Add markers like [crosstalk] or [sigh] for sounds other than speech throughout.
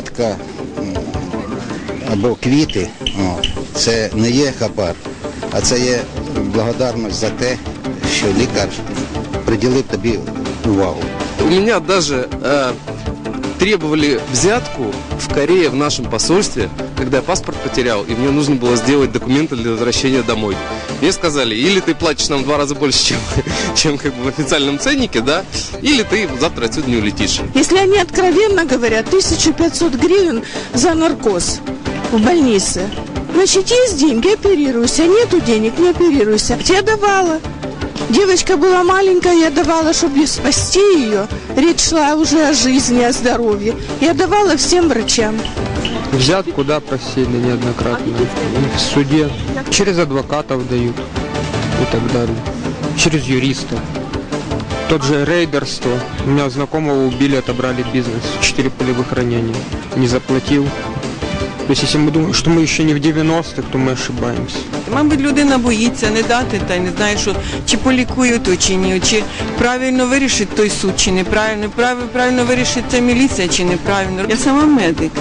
м, або квіти, це не є хабар, а це є благодарність за те, що лікар приділив тобі увагу. У мене навіть э, требовали взятку в Корее в нашому посольстве, когда я паспорт потерял, и мне нужно было сделать документы для возвращения домой. Мне сказали, или ты платишь нам в два раза больше, [laughs] чем, чем как бы в официальном ценнике, да, или ты завтра отсюда не улетишь. Если они откровенно говорят, 1500 гривен за наркоз в больнице, значит, есть деньги, оперируйся, нету денег, не оперируйся. Я давала. Девочка была маленькая, я давала, чтобы спасти ее. Речь шла уже о жизни, о здоровье. Я давала всем врачам. Взятку, да, просили неоднократно. В суде. Через адвокатов дают и так далее. Через юриста. Тот же рейдерство. У меня знакомого убили, отобрали бизнес. Четыре полевых ранения. Не заплатил. То есть, если мы думаем, что мы еще не в 90-х, то мы ошибаемся. Мабуть, людина боїться не дати та й не знає, що чи полікує то чи ні, чи правильно вирішить той суд, чи неправильно, правильно, правильно вирішить ця міліція, чи неправильно. Я сама медик.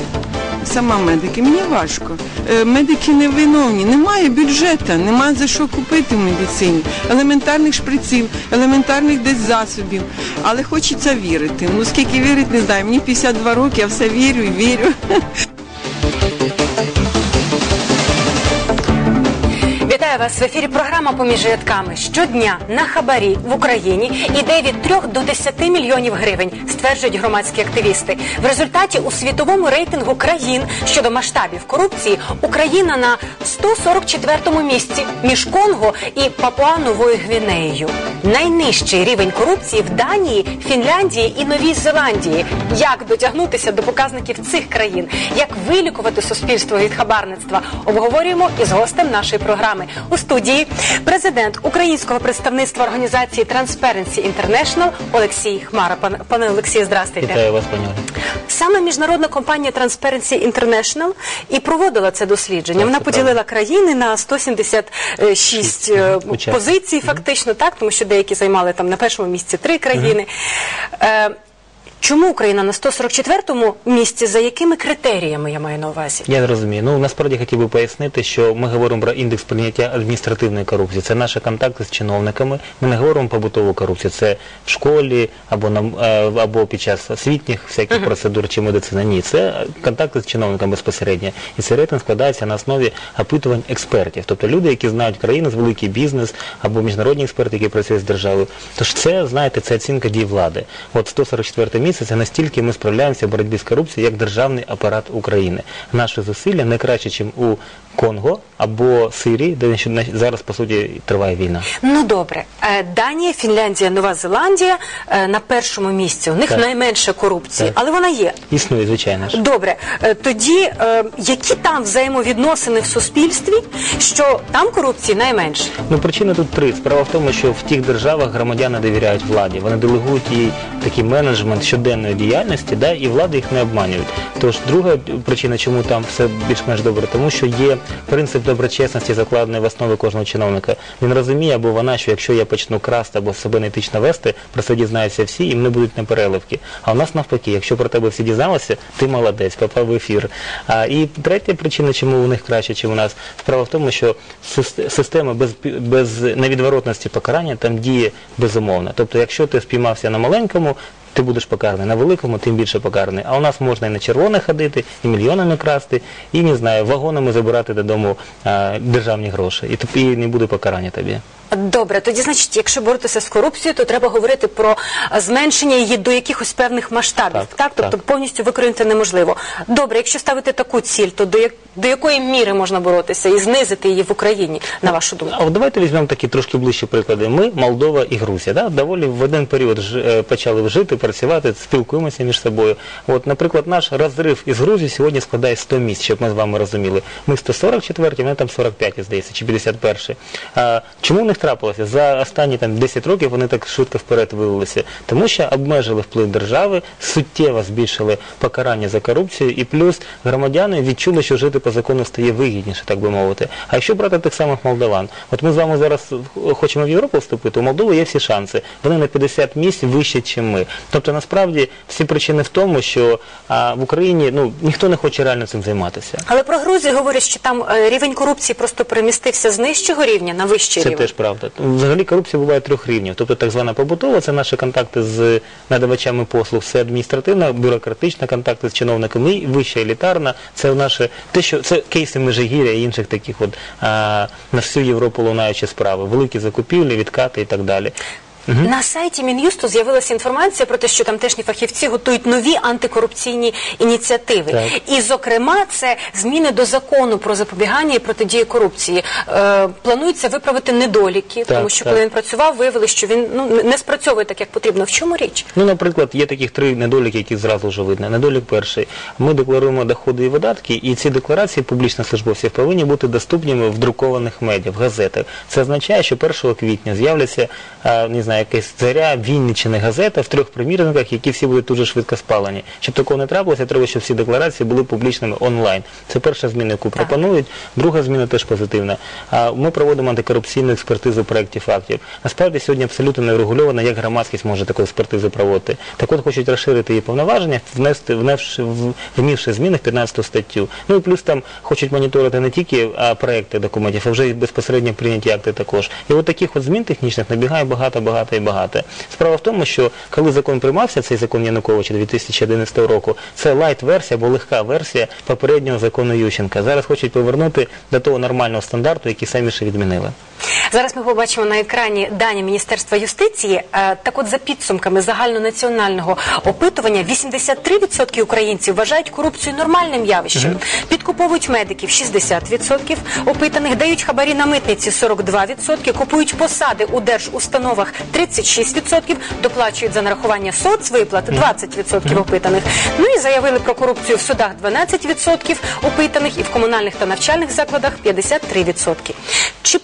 Сама медики, мені важко. Е, Медики не виновні, немає бюджету, немає за що купити в медицині. Елементарних шприців, елементарних десь засобів. Але хочеться вірити. Ну скільки вірити, не знаю. Мені 52 роки, я все вірю і вірю. Вітаю вас в ефірі. Програма поміж рядками щодня на хабарі в Україні іде від 3 до 10 мільйонів гривень, стверджують громадські активісти. В результаті у світовому рейтингу країн щодо масштабів корупції Україна на 144-му місці між Конго і Папуа-Новою Гвінеєю. Найнижчий рівень корупції в Данії, Фінляндії і Новій Зеландії. Як дотягнутися до показників цих країн? Як вилікувати суспільство від хабарництва? Обговорюємо із гостем нашої програми у студії президент українського представництва організації Transparency International Олексій Хмара. Пане, пане Олексію, здрастуйте. Вітаю вас, пані Саме міжнародна компанія Transparency International і проводила це дослідження. Так, Вона це поділила країни на 176 е, Учасників. позицій, фактично, так, тому що деякі займали там на першому місці три країни. Е, Чому Україна на 144-му місці? За якими критеріями я маю на увазі? Я розумію. Ну насправді хотів би пояснити, що ми говоримо про індекс прийняття адміністративної корупції. Це наші контакти з чиновниками. Ми не говоримо про побутову корупцію. Це в школі або на е, або під час освітніх всяких процедур чи медицини. Ні, це контакти з чиновниками безпосередньо. І цей рейтинг складається на основі опитувань експертів, тобто люди, які знають країну, з великий бізнес або міжнародні експерти, які працюють з державою. Тож це знаєте, це оцінка дій влади. От 144 місце це настільки ми справляємося в боротьбі з корупцією, як державний апарат України. Наші зусилля не краще, ніж у Конго або Сирії, де зараз по суті триває війна. Ну добре, Е, Данія, Фінляндія, Нова Зеландія е, на першому місці. У них Так. найменше корупції, Так. але вона є. Існує, звичайно ж. Добре, Е, тоді які там взаємовідносини в суспільстві, що там корупції найменше? Ну причини тут три. Справа в тому, що в тих державах громадяни довіряють владі. Вони делегують їй такий менеджмент щоденної діяльності, да, і влади їх не обманюють. Тож друга причина, чому там все більш-менш добре, тому що є принцип доброчесності, закладений в основі кожного чиновника. Він розуміє або вона, що якщо я почну красти або себе неетично вести, про це дізнаються всі, і мене будуть непереливки. А у нас навпаки, якщо про тебе всі дізналися, ти молодець, попав в ефір. А, і третя причина, чому у них краще, ніж у нас, справа в тому, що система без, без невідворотності покарання там діє безумовно. Тобто, якщо ти спіймався на маленькому, ти будеш покараний на великому, тим більше покараний. А у нас можна і на червоне ходити, і мільйонами красти, і не знаю, вагонами забирати додому а, державні гроші. І тобі не буде покарання тобі. Добре, тоді значить, якщо боротися з корупцією, то треба говорити про зменшення її до якихось певних масштабів. Так, Так, тобто так. повністю викорінити неможливо. Добре, якщо ставити таку ціль, то до, як, до якої міри можна боротися і знизити її в Україні, на вашу думку? А от давайте візьмемо такі трошки ближчі приклади. Ми, Молдова і Грузія, да? доволі в один період ж, е, почали жити, працювати, спілкуємося між собою. От, наприклад, наш розрив із Грузії сьогодні складає 100 місць, щоб ми з вами розуміли. Ми 144, вони там 45, здається, чи 51. А, чому в них трапилося? За останні там 10 років вони так швидко вперед вивелися. Тому що обмежили вплив держави, суттєво збільшили покарання за корупцію, і плюс громадяни відчули, що жити по закону стає вигідніше, так би мовити. А якщо брати тих самих молдаван, от ми з вами зараз хочемо в Європу вступити, у Молдови є всі шанси. Вони на 50 місць вище, ніж ми. Тобто насправді всі причини в тому, що а, в Україні ну ніхто не хоче реально цим займатися. Але про Грузію говорять, що там е, рівень корупції просто перемістився з нижчого рівня на вищий Це рівень. теж правда. Взагалі корупція буває трьох рівнів. Тобто так звана побутова, це наші контакти з надавачами послуг, це адміністративна, бюрократична, контакти з чиновниками, вища елітарна, це наше те, що це кейси Межигір'я і інших таких от а, на всю Європу лунаючі справи, великі закупівлі, відкати і так далі. На сайті Мін'юсту з'явилася інформація про те, що тамтешні фахівці готують нові антикорупційні ініціативи. Так. І, зокрема, це зміни до закону про запобігання і протидію корупції. Е, планується виправити недоліки, Так, тому що так. коли він працював, виявили, що він ну не спрацьовує так, як потрібно. В чому річ? Ну, наприклад, є таких три недоліки, які зразу вже видно. Недолік перший. Ми декларуємо доходи і видатки, і ці декларації публічних службовців повинні бути доступними в друкованих медіа, в газетах. Це означає, що 1 квітня з'являться, а, не знаю, якась заря Вінниччини газета в трьох примірниках, які всі будуть дуже швидко спалені. Щоб такого не трапилося, треба, щоб всі декларації були публічними онлайн. Це перша зміна, яку пропонують. Друга зміна теж позитивна. А, Ми проводимо антикорупційну експертизу проєктів фактів. Насправді сьогодні абсолютно не врегульовано, як громадськість може таку експертизу проводити. Так от хочуть розширити її повноваження, внести, вневши, внівши зміни в 15 статтю. Ну і плюс там хочуть моніторити не тільки проекти документів, а вже і безпосередньо прийняті акти також. І от таких от змін технічних набігає багато, багато і багато. Справа в тому, що коли закон приймався, цей закон Януковича 2011 року, це лайт-версія або легка версія попереднього закону Ющенка. Зараз хочуть повернути до того нормального стандарту, який самі ще відмінили. Зараз ми побачимо на екрані дані Міністерства юстиції. Е, Так от за підсумками загальнонаціонального опитування 83% українців вважають корупцію нормальним явищем. Підкуповують медиків 60% опитаних, дають хабарі на митниці 42%, купують посади у держустановах 36%, доплачують за нарахування соцвиплат 20% опитаних. Ну і заявили про корупцію в судах 12% опитаних і в комунальних та навчальних закладах 53%. Чи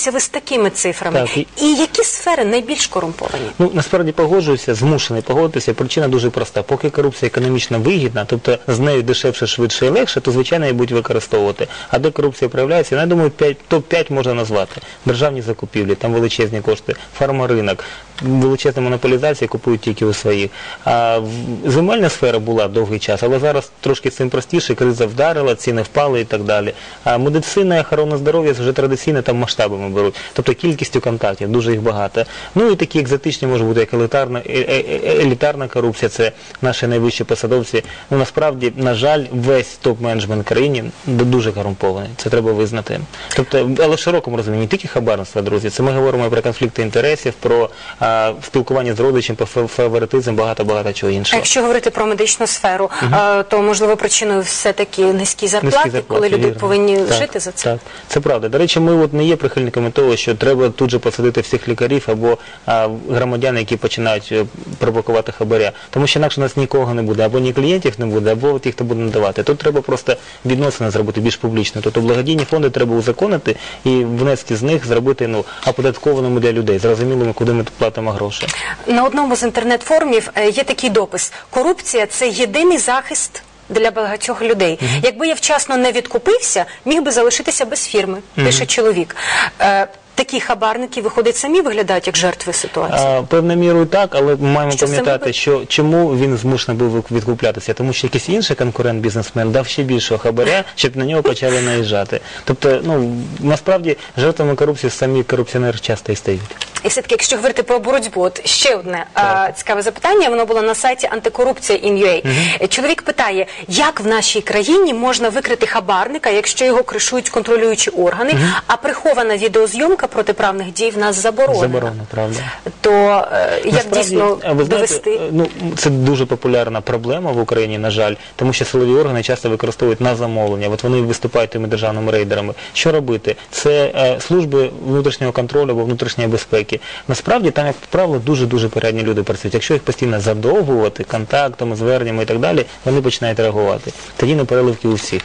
погоджуєтеся ви з такими цифрами? Так, і- які сфери найбільш корумповані? Ну насправді погоджуюся, змушений погодитися. Причина дуже проста. Поки корупція економічно вигідна, тобто з нею дешевше, швидше і легше, то звичайно її будуть використовувати. А де корупція проявляється, я думаю, 5, топ-5 можна назвати. Державні закупівлі, там величезні кошти, фармаринок, величезна монополізація купують тільки у своїх. А земельна сфера була довгий час, але зараз трошки з цим простіше, криза вдарила, ціни впали і так далі. А медицина і охорона здоров'я вже традиційно там масштабами беруть, тобто кількістю контактів, дуже їх багато. Ну і такі екзотичні можуть бути, як елітарна, е- е- е- елітарна корупція, це наші найвищі посадовці. Ну насправді, на жаль, весь топ-менеджмент країні дуже корумпований. Це треба визнати. Тобто, але в широкому розумінні, не тільки хабарництво, друзі. Це ми говоримо про конфлікти інтересів, про а, спілкування з родичем, про фа- фаворитизм, багато-багато чого А іншого. якщо говорити про медичну сферу, е, то можливо причиною все таки низькі зарплати, Низькі зарплати, коли люди вірно. повинні Так, жити за це. Так, це правда. До речі, ми от не є прихильниками того, що треба тут же посадити всіх лікарів або а, громадян, які починають е, провокувати хабаря. Тому що інакше у нас нікого не буде, або ні клієнтів не буде, або тих, хто буде надавати. Тут треба просто відносини зробити більш публічно. Тобто благодійні фонди треба узаконити і внески з них зробити ну оподаткованими для людей, зрозумілими, куди ми платимо гроші. На одному з інтернет-форумів е, є такий допис: корупція це єдиний захист. Для багатьох людей, якби я вчасно не відкупився, міг би залишитися без фірми, пише чоловік. Е, такі хабарники виходить самі виглядають як жертви ситуації. А, певною мірою так, але ми маємо Що пам'ятати, що чому він змушений був відкуплятися, тому що якийсь інший конкурент бізнесмен дав ще більшого хабаря, щоб на нього почали наїжджати. Тобто, ну насправді жертвами корупції самі корупціонери часто і стають. І все-таки, якщо говорити про боротьбу, от ще одне а, цікаве запитання, воно було на сайті антикорупція in.ua. Е, Чоловік питає, як в нашій країні можна викрити хабарника, якщо його кришують контролюючі органи, а прихована відеозйомка протиправних дій в нас заборонена. Заборонено, правда. То е, як Насправді, дійсно ви знаєте, довести? ну це дуже популярна проблема в Україні, на жаль, тому що силові органи часто використовують на замовлення. От вони виступають тими державними рейдерами. Що робити? Це е, служби внутрішнього контролю або внутрішньої безпеки. Насправді там, як правило, дуже дуже порядні люди працюють. Якщо їх постійно задовгувати контактами, зверненнями і так далі, вони починають реагувати. Тоді не переливки у всіх.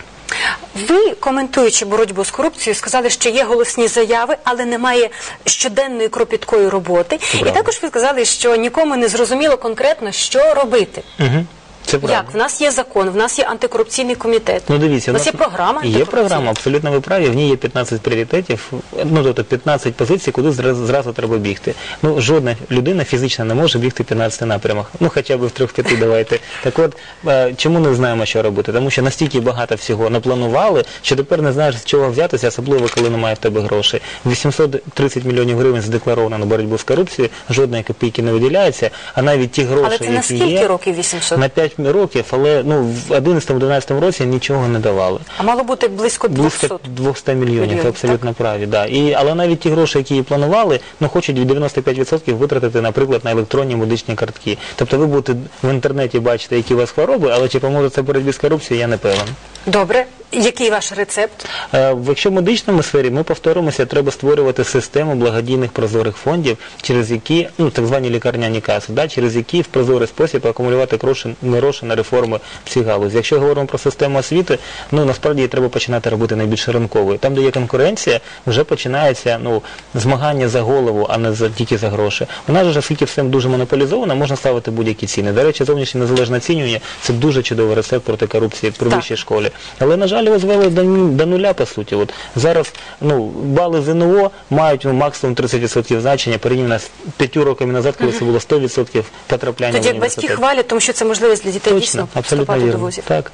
Ви, коментуючи боротьбу з корупцією, сказали, що є голосні заяви, але немає щоденної кропіткої роботи. І також ви сказали, що нікому не зрозуміло конкретно, що робити. Угу. Це правда. Як? В нас є закон, в нас є антикорупційний комітет. Ну дивіться, у нас є програма. Є програма, абсолютно ви праві. В ній є 15 пріоритетів, ну тобто 15 позицій, куди зразу, зразу треба бігти. Ну жодна людина фізично не може бігти в 15 напрямах. Ну хоча б в трьох-п'яти [laughs] давайте. Так от е, чому не знаємо, що робити? Тому що настільки багато всього напланували, що тепер не знаєш з чого взятися, особливо коли немає в тебе грошей. 830 мільйонів гривень задекларовано на боротьбу з корупцією, жодної копійки не виділяється, а навіть ті гроші, Але це на скільки є, років 800? на 5 років, але ну в 11-12 році нічого не давали. А мало бути близько 200. Близько 200 мільйонів, Мільйонів, ви абсолютно праві. Да. І, але навіть ті гроші, які планували, ну хочуть від 95% витратити, наприклад, на електронні медичні картки. Тобто ви будете в інтернеті бачити, які у вас хвороби, але чи поможе це боротьбі з корупцією, я не певен. Добре. Який ваш рецепт? Е, в- Якщо в медичному сфері ми повторимося, треба створювати систему благодійних прозорих фондів, через які, ну так звані лікарняні каси, да, через які в прозорий спосіб акумулювати гроші, гроші на реформи в цій галузі. Якщо говоримо про систему освіти, ну насправді її треба починати робити найбільш ринковою. Там, де є конкуренція, вже починається ну змагання за голову, а не за тільки за гроші. У нас же оскільки все дуже монополізовано, можна ставити будь-які ціни. До речі, зовнішнє незалежне оцінювання це дуже чудовий рецепт проти корупції при вищій школі. Але на жаль, його звели до, до нуля по суті. От зараз ну бали ЗНО мають ну, максимум 30% значення порівняно з 5 роками назад, коли це було 100% потрапляння Тоді в як батьки університет. хвалять, тому що це можливість для дітей дійсно абсолютно вступати до вірно. вузів. Так.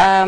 Е,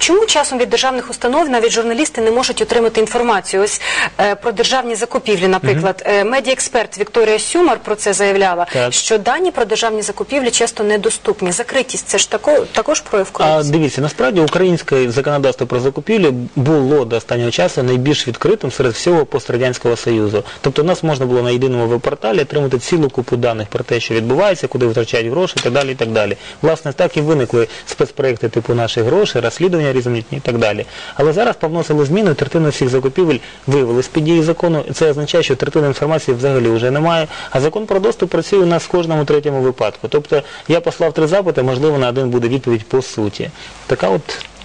Чому часом від державних установ навіть журналісти не можуть отримати інформацію? Ось е, про державні закупівлі, наприклад, е, медіаексперт Вікторія Сюмар про це заявляла, Так. що дані про державні закупівлі часто недоступні. Закритість це ж тако, також прояв А корупції. дивіться, насправді українське законодавство про закупівлі було до останнього часу найбільш відкритим серед всього пострадянського союзу. Тобто, у нас можна було на єдиному веб-порталі отримати цілу купу даних про те, що відбувається, куди витрачають гроші, і так далі. І так далі. Власне, так і виникли спецпроекти типу наші гроші, розслідування різноманітні і так далі. Але зараз повносили зміни, третина всіх закупівель виявилась під дії закону. Це означає, що третина інформації взагалі вже немає. А закон про доступ працює у нас в кожному третьому випадку. Тобто я послав три запити, можливо, на один буде відповідь по суті. Така от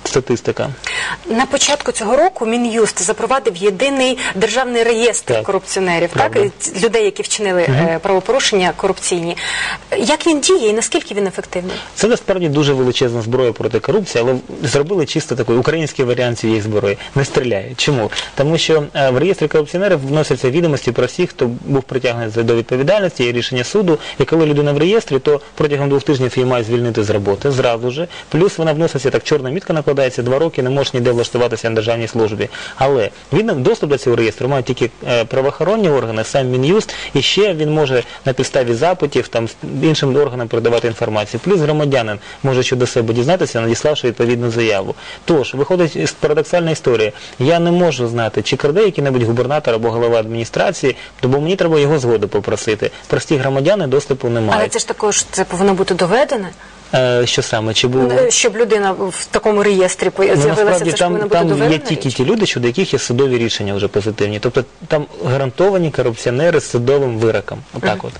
статистика. На початку цього року Мін'юст запровадив єдиний державний реєстр Так. корупціонерів, так, Правда. і ц- людей, які вчинили е, правопорушення корупційні. Як він діє і наскільки він ефективний? Це насправді дуже величезна зброя проти корупції, але зробили чисто такий український варіант цієї зброї. Не стріляє. Чому? Тому що е, в реєстрі корупціонерів вносяться відомості про всіх, хто був притягнений до відповідальності, є рішення суду. І коли людина в реєстрі, то протягом двох тижнів її мають звільнити з роботи зразу ж. Плюс вона вноситься так, чорна мітка накладається, два роки не можеш ніде влаштуватися на державній службі. Але він доступ до цього реєстру мають тільки е, правоохоронні органи, сам Мін'юст, і ще він може на підставі запитів там іншим органам передавати інформацію. Плюс громадянин може щодо себе дізнатися, надіславши відповідну заяву. Тож виходить парадоксальна історія. Я не можу знати, чи краде який-небудь губернатор або голова адміністрації, бо мені треба його згоду попросити. Прості громадяни доступу не Але це ж також це повинно бути доведене, Е, що саме? Чи було? е, щоб людина в такому реєстрі Ну, з'явилася, насправді це ж там, бути там є тільки ті люди, щодо яких є судові рішення вже позитивні. Тобто там гарантовані корупціонери з судовим вироком. Отак от.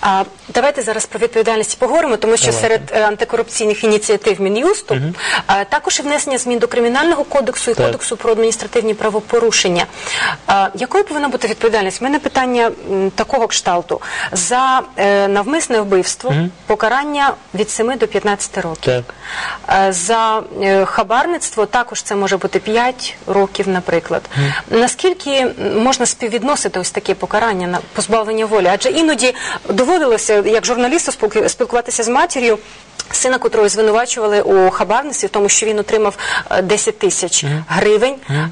А давайте зараз про відповідальність поговоримо, тому що Давайте. серед е, антикорупційних ініціатив Мін'юсту е, також і внесення змін до кримінального кодексу і Так. кодексу про адміністративні правопорушення. А, якою повинна бути відповідальність? У мене питання м, такого кшталту за е, навмисне вбивство, покарання від 7 до 15 років. Так. Е, За е, хабарництво також це може бути 5 років, наприклад. Наскільки можна співвідносити ось таке покарання на позбавлення волі? Адже іноді доводилося, як журналісту, спілку- спілкуватися з матір'ю. Сина, котрого звинувачували у хабарництві, в тому, що він отримав е, 10 тисяч гривень е,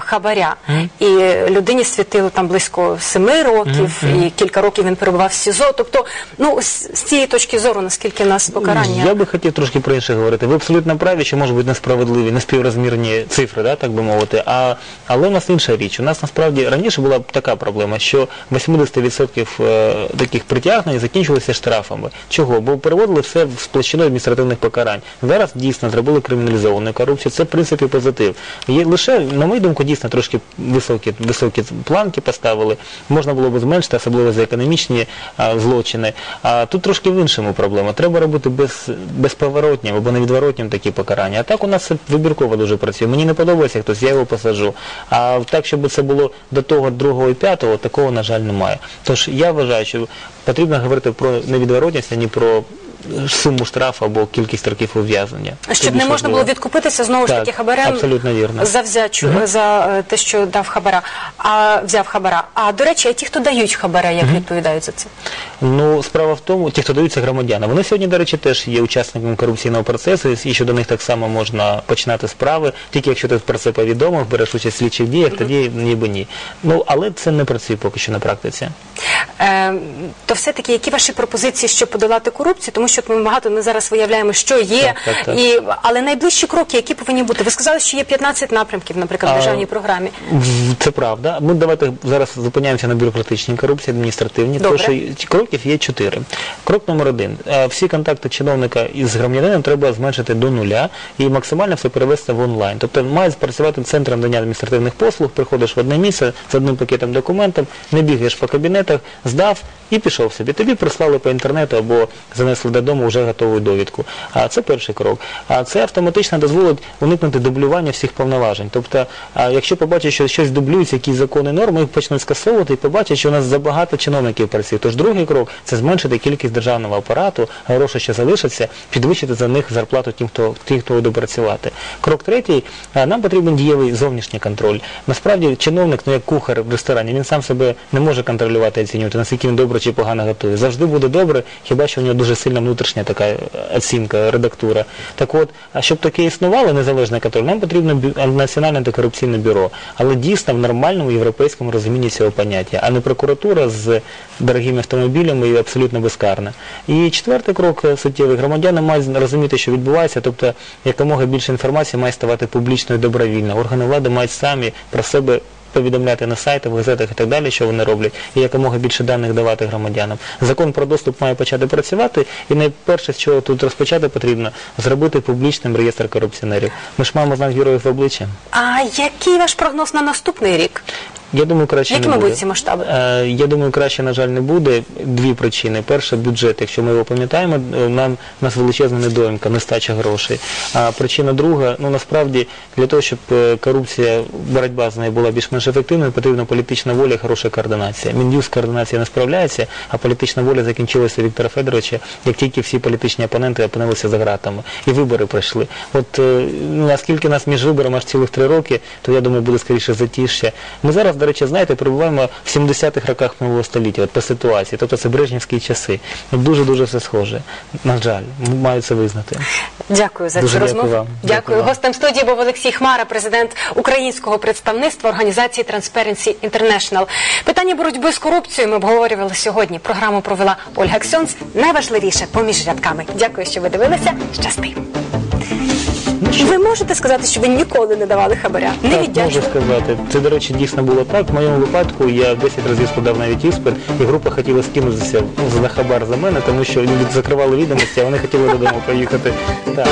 хабаря, і людині світило там близько 7 років, і кілька років він перебував в СІЗО. Тобто, ну з, з цієї точки зору, наскільки нас покарання Я би хотів трошки про інше говорити. Ви абсолютно праві, що можуть бути несправедливі, неспіврозмірні цифри, да, так би мовити. А, але у нас інша річ. У нас насправді раніше була така проблема, що 80% е, таких притягнень закінчилися штрафами. Чого? Бо переводили все в сплощину адміністративних покарань. Зараз дійсно зробили криміналізовану корупцію. Це в принципі позитив. Є лише, на мою думку, дійсно трошки високі, високі планки поставили. Можна було б зменшити, особливо за економічні а, злочини. А тут трошки в іншому проблема. Треба робити без, безповоротнім або невідворотнім такі покарання. А так у нас вибірково дуже працює. Мені не подобається хтось, я його посаджу. А так, щоб це було до того другого і п'ятого, такого, на жаль, немає. Тож я вважаю, що потрібно говорити про невідворотність, а не про суму штрафу або кількість років ув'язнення. Щоб не можна було відкупитися знову ж Так, таки хабарем абсолютно вірно. за взячу за е, те, що дав хабара, а взяв хабара. А до речі, а ті, хто дають хабара, як відповідають за це? Ну, справа в тому, ті, хто даються громадянам, вони сьогодні, до речі, теж є учасниками корупційного процесу, і щодо них так само можна починати справи, тільки якщо ти про це повідомив, береш участь в слідчих діях, тоді ніби ні. Ну, але це не працює поки що на практиці. Е, то все-таки які ваші пропозиції, щоб подолати корупцію? Тому що ми багато ми зараз виявляємо, що є, Так, так, так. і але найближчі кроки, які повинні бути? Ви сказали, що є 15 напрямків, наприклад, в державній програмі. Це правда. Ми давайте зараз зупиняємося на бюрократичній корупції, адміністративній. Добре. Тому що кроків є чотири. Крок номер один. Е, Всі контакти чиновника із громадянином треба зменшити до нуля і максимально все перевести в онлайн. Тобто має спрацювати центр надання адміністративних послуг, приходиш в одне місце з одним пакетом документів, не бігаєш по кабінетах, здав і пішов собі. Тобі прислали по інтернету або занесли додому вже готову довідку. А це перший крок. А це автоматично дозволить уникнути дублювання всіх повноважень. Тобто, якщо побачать, що щось дублюється, якісь закони норми, їх почнуть скасовувати і побачать, що у нас забагато чиновників працює. Тож другий крок це зменшити кількість державного апарату, гроші, що залишаться, підвищити за них зарплату тим, хто тим, хто буде працювати. Крок третій, нам потрібен дієвий зовнішній контроль. Насправді чиновник, ну як кухар в ресторані, він сам себе не може контролювати і оцінювати, наскільки він добре чи погано готує. Завжди буде добре, хіба що в нього дуже сильна внутрішня така оцінка, редактура. Так от, а щоб таке існувало, незалежний контроль, нам потрібно національне антикорупційне бюро, але дійсно в нормальному європейському розумінні цього поняття, а не прокуратура з дорогими автомобілями і абсолютно безкарна. І четвертий крок е, суттєвий. Громадяни мають розуміти, що відбувається, тобто якомога більше інформації має ставати публічною і добровільно. Органи влади мають самі про себе повідомляти на сайтах, в газетах і так далі, що вони роблять, і якомога більше даних давати громадянам. Закон про доступ має почати працювати, і найперше, з чого тут розпочати потрібно, зробити публічним реєстр корупціонерів. Ми ж маємо знак героїв в обличчя. А який ваш прогноз на наступний рік? Я думаю, краще Якими не буде. будуть ці масштаби? Е, Я думаю, краще, на жаль, не буде. Дві причини. Перша бюджет, якщо ми його пам'ятаємо, е, нам у нас величезна недоїмка, нестача грошей. А причина друга, ну насправді для того, щоб е, корупція, боротьба з нею була більш-менш ефективною, потрібна політична воля і хороша координація. Мін'юз координація не справляється, а політична воля закінчилася Віктора Федоровича, як тільки всі політичні опоненти опинилися за ґратами. І вибори пройшли. От е, наскільки нас між виборами аж цілих три роки, то я думаю, буде скоріше затишся. Ми зараз, до речі, знаєте, перебуваємо в 70-х роках минулого століття, от по ситуації. Тобто це брежнівські часи. Ну, Дуже-дуже все схоже. На жаль, маю це визнати. Дякую за цю розмову. Дякую. Дякую. Гостем студії був Олексій Хмара, президент українського представництва організації Transparency International. Питання боротьби з корупцією ми обговорювали сьогодні. Програму провела Ольга Ксьонц. Найважливіше поміж рядками. Дякую, що ви дивилися. Щасти. Ви можете сказати, що ви ніколи не давали хабаря? Не Так, можу сказати. Це, до речі, дійсно було так. В моєму випадку я 10 разів складав навіть іспит, і група хотіла скинутися за хабар за мене, тому що люди закривали відомості, а вони хотіли додому поїхати. Так.